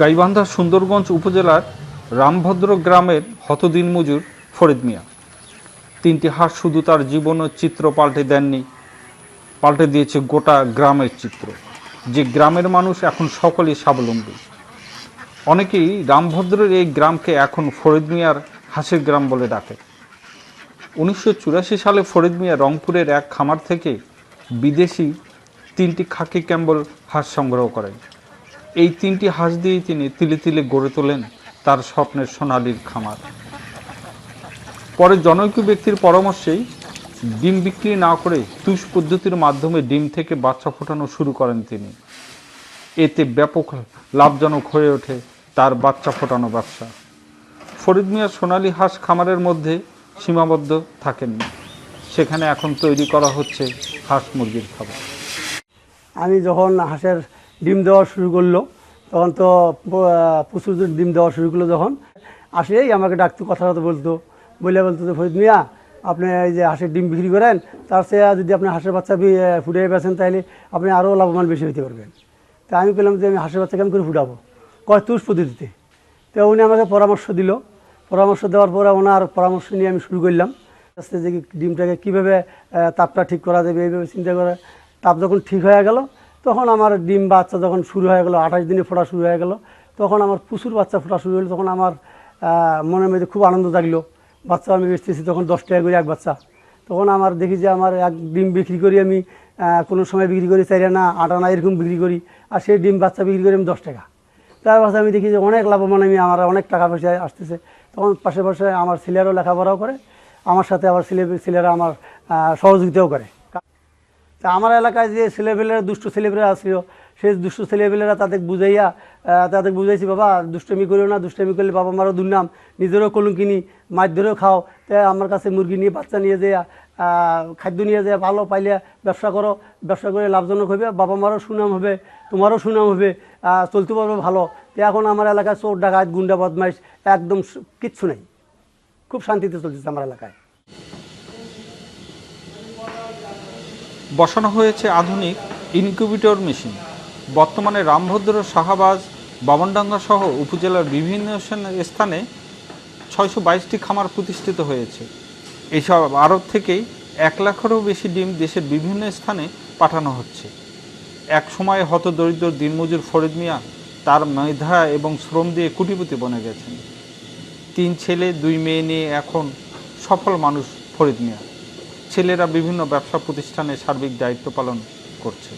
গাইবান্ধা সুন্দরগঞ্জ উপজেলার রামভদ্র গ্রামের হতদিন মজুর ফরিদ মিয়া। তিনটি হাঁস শুধু তার জীবন ও চিত্র পাল্টে দেননি, পাল্টে দিয়েছে গোটা গ্রামের চিত্র, যে গ্রামের মানুষ এখন সকলেই স্বাবলম্বী। অনেকেই রামভদ্রের এই গ্রামকে এখন ফরিদ মিয়ার হাসির গ্রাম বলে ডাকে। উনিশশো চুরাশি সালে ফরিদ মিয়া রংপুরের এক খামার থেকে বিদেশি তিনটি খাকি ক্যাম্বল হাঁস সংগ্রহ করেন। এই তিনটি হাঁস দিয়েই তিনি তিলে তিলে গড়ে তোলেন তার স্বপ্নের সোনালির খামার। পরে জনৈক ব্যক্তির পরামর্শেই ডিম বিক্রি না করে তুষ পদ্ধতির মাধ্যমে ডিম থেকে বাচ্চা ফোটানো শুরু করেন তিনি। এতে ব্যাপক লাভজনক হয়ে ওঠে তার বাচ্চা ফোটানো ব্যবসা। ফরিদ মিয়া সোনালী হাঁস খামারের মধ্যে সীমাবদ্ধ থাকেননি। সেখানে এখন তৈরি করা হচ্ছে হাঁস মুরগির খাবার। আমি যখন হাঁসের ডিম দেওয়া শুরু করল তখন তো প্রচুর ডিম দেওয়া শুরু করল যখন। আসলেই আমাকে ডাকতো কথা বলতো। বলে বলতো যে, ফরিদ মিয়া, আপনি এই যে হাঁসের ডিম বিক্রি করেন, তার চেয়ে যদি আপনি হাঁসের বাচ্চা ফুটিয়ে বেছেন তাহলে আপনি আরও লাভবান বেশি হতে পারবেন। তা আমি পেলাম যে, আমি হাঁসের বাচ্চা কেমন করে ফুটাবো? কয়, তুষ পদ্ধতিতে তো উনি আমাকে পরামর্শ দিল। পরামর্শ দেওয়ার পরে ওনার পরামর্শ নিয়ে আমি শুরু করলাম। আস্তে যে, ডিমটাকে কীভাবে তাপটা ঠিক করা যাবে, এইভাবে চিন্তা করে তাপ যখন ঠিক হয়ে গেল তখন আমার ডিম বাচ্চা যখন শুরু হয়ে গেলো, আঠাশ দিনে ফোটা শুরু হয়ে গেল, তখন আমার প্রচুর বাচ্চা ফোটা শুরু হলো, তখন আমার মনের মধ্যে খুব আনন্দ জাগলো। বাচ্চা আমি বেচতেছি তখন দশ টাকা করে এক বাচ্চা। তখন আমার দেখি যে আমার এক ডিম বিক্রি করি আমি কোনো সময় বিক্রি করি চাই না, আট আনা এরকম বিক্রি করি, আর সেই ডিম বাচ্চা বিক্রি করি আমি দশ টাকা। তার পাশে আমি দেখি যে অনেক লাভবান আমি, আমার অনেক টাকা পয়সা আসতেছে। তখন পাশে পাশে আমার ছেলেরাও লেখাপড়াও করে, আমার সাথে আবার ছেলে, ছেলেরা আমার সহযোগিতাও করে। তা আমার এলাকায় যে ছেলেপেলেরা, দুষ্ট ছেলেপেলেরা আসছিল সেই দুষ্ট ছেলেপেলেরা তাদের বুঝাইয়া তাদের বুঝাইছি, বাবা, দুষ্টমি করিও না, দুষ্টমি করলে বাবা মারও দুর্নাম, নিজেরও কলুম কিনি মাছ ধরেও খাও। তাই আমার কাছে মুরগি নিয়ে, বাচ্চা নিয়ে যে খাদ্য নিয়ে যে ভালো পাইলে ব্যবসা করো, ব্যবসা করে লাভজনক হবে বাবা মারও সুনাম হবে, তোমারও সুনাম হবে চলতে পারবে ভালো। তো এখন আমার এলাকায় চোর, ডাকাত, গুন্ডা, বদমাইশ, একদম কিচ্ছু নেই। খুব শান্তিতে চলতেছে আমার এলাকায়। বসানো হয়েছে আধুনিক ইনকিউবেটর মেশিন। বর্তমানে রামভদ্র শাহাবাজ, বামনডাঙ্গা সহ উপজেলার বিভিন্ন স্থানে ছয়শো বাইশটি খামার প্রতিষ্ঠিত হয়েছে। এইসব আরব থেকেই এক লাখেরও বেশি ডিম দেশের বিভিন্ন স্থানে পাঠানো হচ্ছে। এক সময় হতদরিদ্র দিনমজুর ফরিদ মিয়া তার মেধা এবং শ্রম দিয়ে কুটিপতি বনে গেছেন। তিন ছেলে, দুই মেয়ে নিয়ে এখন সফল মানুষ ফরিদ মিয়া। ছেলেরা বিভিন্ন ব্যবসা প্রতিষ্ঠানে সার্বিক দায়িত্ব পালন করছে।